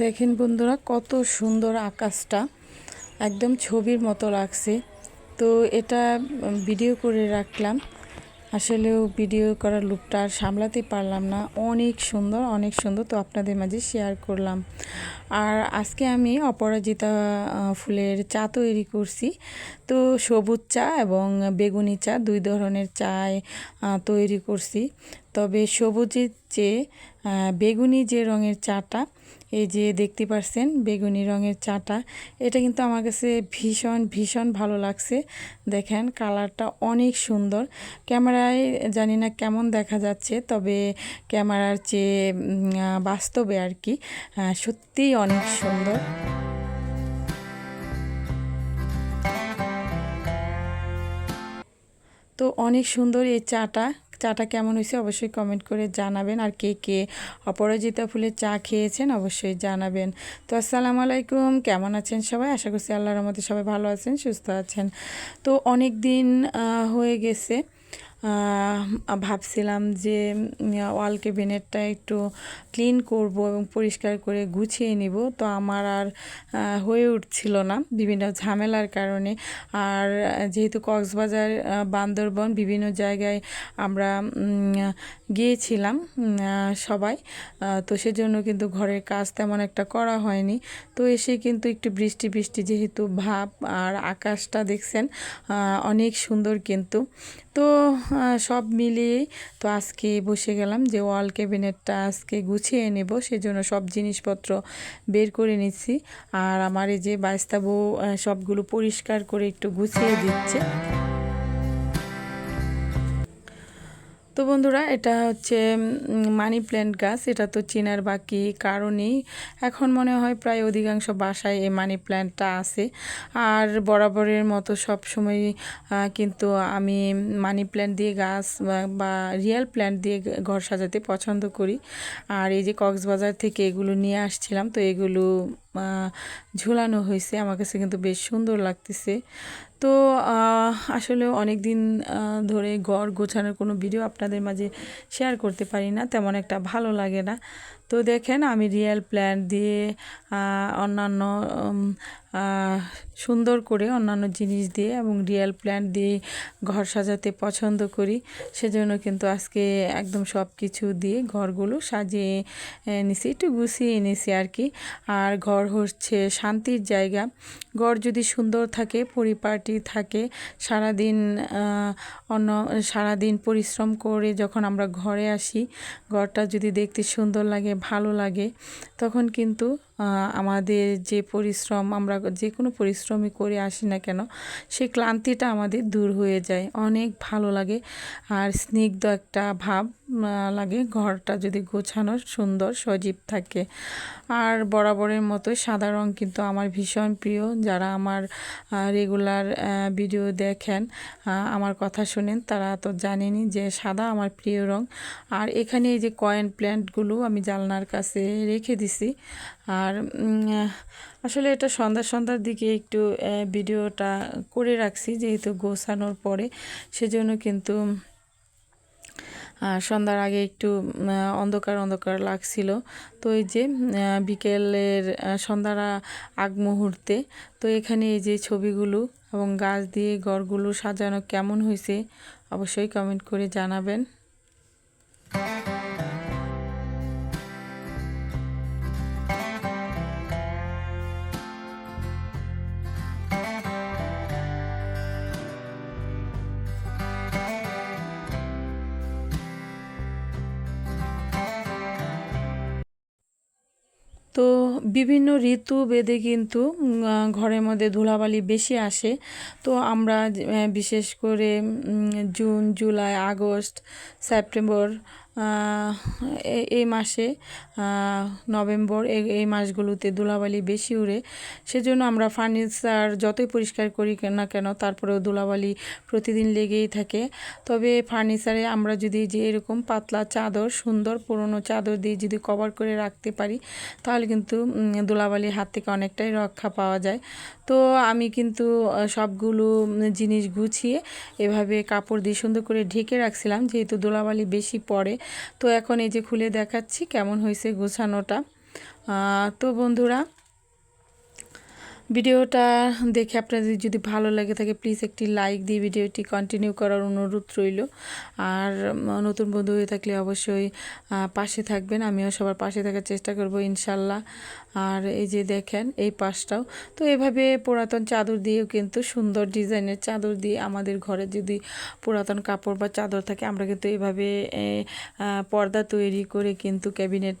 দেখেন বন্ধুরা, কত সুন্দর আকাশটা। একদম ছবির মতো লাগছে। তো এটা ভিডিও করে রাখলাম। আসলেও ভিডিও করার লুকটা আর সামলাতে পারলাম না। অনেক সুন্দর অনেক সুন্দর। তো আপনাদের মাঝে শেয়ার করলাম। আর আজকে আমি অপরাজিতা ফুলের চা তৈরি করছি। তো সবুজ চা এবং বেগুনি চা দুই ধরনের চায় তৈরি করছি। তবে সবুজের চেয়ে বেগুনি যে রঙের চাটা এই যে দেখতে পাচ্ছেন বেগুনি রঙের চাটা, এটা কিন্তু আমার কাছে ভীষণ ভীষণ ভালো লাগছে। দেখেন কালারটা অনেক সুন্দর। ক্যামেরায় জানি না কেমন দেখা যাচ্ছে, তবে ক্যামেরার চেয়ে বাস্তবে আর কি সত্যিই অনেক সুন্দর। তো অনেক সুন্দর এই চাটা। চাটা কেমন হয়েছে অবশ্যই কমেন্ট করে জানাবেন। আর কে কে অপরাজিতা ফুলের চা খেয়েছেন অবশ্যই জানাবেন। তো আসসালামু আলাইকুম, কেমন আছেন সবাই? আশা করছি আল্লাহর মধ্যে সবাই ভালো আছেন, সুস্থ আছেন। তো অনেক দিন হয়ে গেছে ভাবছিলাম যে ওয়াল কেবিনেটটা একটু ক্লিন করব এবং পরিষ্কার করে গুছিয়ে নিব। তো আমার আর হয়ে উঠছিল না বিভিন্ন ঝামেলার কারণে। আর যেহেতু কক্সবাজার বান্দরবন বিভিন্ন জায়গায় আমরা গিয়েছিলাম সবাই তো সেজন্য কিন্তু ঘরের কাজ তেমন একটা করা হয়নি। তো এসে কিন্তু একটু বৃষ্টি বৃষ্টি যেহেতু ভাব আর আকাশটা দেখছেন অনেক সুন্দর কিন্তু। তো সব মিলিয়েই তো আজকে বসে গেলাম যে ওয়াল ক্যাবিনেটটা আজকে গুছিয়ে নেব, সেজন্য সব জিনিসপত্র বের করে নিচ্ছি। আর আমার এই যে বাইস্তাবু সবগুলো পরিষ্কার করে একটু গুছিয়ে দিচ্ছে। তো বন্ধুরা, এটা হচ্ছে মানি প্ল্যান্ট গাছ। এটা তো চেনার বাকি কারণেই। এখন মনে হয় প্রায় অধিকাংশ বাসায় এই মানি প্ল্যান্টটা আছে। আর বরাবরের মতো সব সময় কিন্তু আমি মানি প্ল্যান্ট দিয়ে গাছ বা- রিয়েল প্ল্যান্ট দিয়ে ঘর সাজাতে পছন্দ করি। আর এই যে কক্সবাজার থেকে এগুলো নিয়ে আসছিলাম, তো এগুলো ঝুলানো হয়েছে। আমার কাছে কিন্তু বেশ সুন্দর লাগতেছে। তো আসলে অনেক দিন ধরে ঘর গোছানোর কোনো ভিডিও আপনাদের মাঝে শেয়ার করতে পারি না। তেমন একটা ভালো লাগে না। তো দেখেন আমি রিয়েল প্ল্যান দিয়ে অন্যান্য সুন্দর করে অন্যান্য জিনিস দিয়ে এবং রিয়েল প্ল্যান্ট দিয়ে ঘর সাজাতে পছন্দ করি। সেজন্য কিন্তু আজকে একদম সব কিছু দিয়ে ঘরগুলো সাজিয়ে আহ, নিছি একটু গুছিয়ে এনেছি আর কি। আর ঘর হচ্ছে শান্তির জায়গা। ঘর যদি সুন্দর থাকে পরিপাটি থাকে সারাদিন অন্য সারাদিন পরিশ্রম করে যখন আমরা ঘরে আসি ঘরটা যদি দেখতে সুন্দর লাগে ভালো লাগে তখন কিন্তু আমাদের যে পরিশ্রম, আমরা যে কোনো পরিশ্রমই করে আসি না কেন সেই ক্লান্তিটা আমাদের দূর হয়ে যায়। অনেক ভালো লাগে। আর স্নিগ্ধ একটা ভাব লাগে ঘরটা যদি গোছানো সুন্দর, সজীব থাকে। আর বরাবরের মতোই সাদা রং কিন্তু আমার ভীষণ প্রিয়। যারা আমার রেগুলার ভিডিও দেখেন আমার কথা শোনেন, তারা তো জানেনি যে সাদা আমার প্রিয় রং। আর এখানে এই যে কয়েন প্ল্যান্টগুলো আমি জানলার কাছে রেখে দিছি আর আসলে এটা সন্ধ্যা সন্ধ্যার দিকে একটু ভিডিওটা করে রাখছি যেহেতু গোছানোর পরে। সেজন্য কিন্তু সন্ধ্যার আগে একটু অন্ধকার অন্ধকার লাগছিল। তো এই যে বিকেলের সন্ধ্যার আগ মুহূর্তে, তো এখানে এই যে ছবিগুলো এবং গাছ দিয়ে ঘরগুলো সাজানো কেমন হয়েছে, অবশ্যই কমেন্ট করে জানাবেন। তো বিভিন্ন ঋতু বেদে কিন্তু ঘরের মধ্যে ধুলাবালি বেশি আসে। তো আমরা বিশেষ করে জুন, জুলাই, আগস্ট, সেপ্টেম্বর এই মাসে নভেম্বর এই মাসগুলোতে ধুলাবালি বেশি উড়ে। সেজন্য আমরা ফার্নিচার যতই পরিষ্কার করি না কেন, তারপরেও ধুলাবালি প্রতিদিন লেগেই থাকে। তবে ফার্নিচারে আমরা যদি যে এরকম পাতলা চাদর, সুন্দর পুরনো চাদর দিয়ে যদি কভার করে রাখতে পারি, তাহলে কিন্তু ধুলাবালির হাত থেকে অনেকটাই রক্ষা পাওয়া যায়। তো আমি কিন্তু সবগুলো জিনিস গুছিয়ে এভাবে কাপড় দিয়ে সুন্দর করে ঢেকে রাখছিলাম, যেহেতু ধুলাবালি বেশি পড়ে। তো এখন এই যে খুলে দেখাচ্ছি কেমন হয়েছে গোছানোটা। তো বন্ধুরা ভিডিওটা দেখে আপনাদের যদি ভালো লাগে থাকে প্লিজ একটি লাইক দিয়ে ভিডিওটি কন্টিনিউ করার অনুরোধ রইল। আর নতুন বন্ধু হয়ে থাকলে অবশ্যই পাশে থাকবেন। আমিও সবার পাশে থাকার চেষ্টা করব ইনশাল্লাহ। আর এই যে দেখেন, এই পাশটাও। তো এভাবে পুরাতন চাদর দিয়েও কিন্তু সুন্দর ডিজাইনের চাদর দিয়ে আমাদের ঘরে যদি পুরাতন কাপড় বা চাদর থাকে, আমরা কিন্তু এভাবে পর্দা তৈরি করে কিন্তু ক্যাবিনেট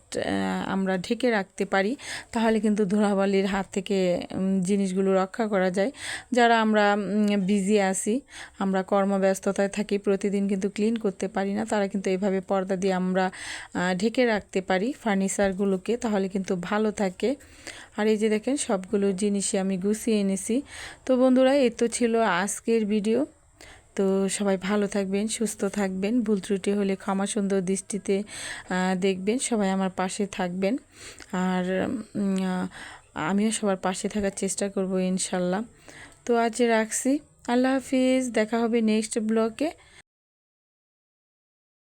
আমরা ঢেকে রাখতে পারি। তাহলে কিন্তু ধুলাবালির হাত থেকে জিনিসগুলো রক্ষা করা যায়। যারা আমরা বিজি আছি, আমরা কর্মব্যস্ততায় থাকি, প্রতিদিন কিন্তু ক্লিন করতে পারি না, তারা কিন্তু এভাবে পর্দা দিয়ে আমরা ঢেকে রাখতে পারি ফার্নিচারগুলোকে তাহলে কিন্তু ভালো থাকে। আর এই যে দেখেন, সবগুলো জিনিসই আমি গুছিয়ে এনেছি। তো বন্ধুরা এ তো ছিল আজকের ভিডিও তো সবাই ভালো থাকবেন, সুস্থ থাকবেন, ভুল ত্রুটি হলে ক্ষমা সুন্দর দৃষ্টিতে দেখবেন, সবাই আমার পাশে থাকবেন। আর আমিও সবার পাশে থাকার চেষ্টা করব ইনশাল্লাহ। তো আজ রাখছি। আল্লাহ হাফিজ, দেখা হবে নেক্সট ব্লগে।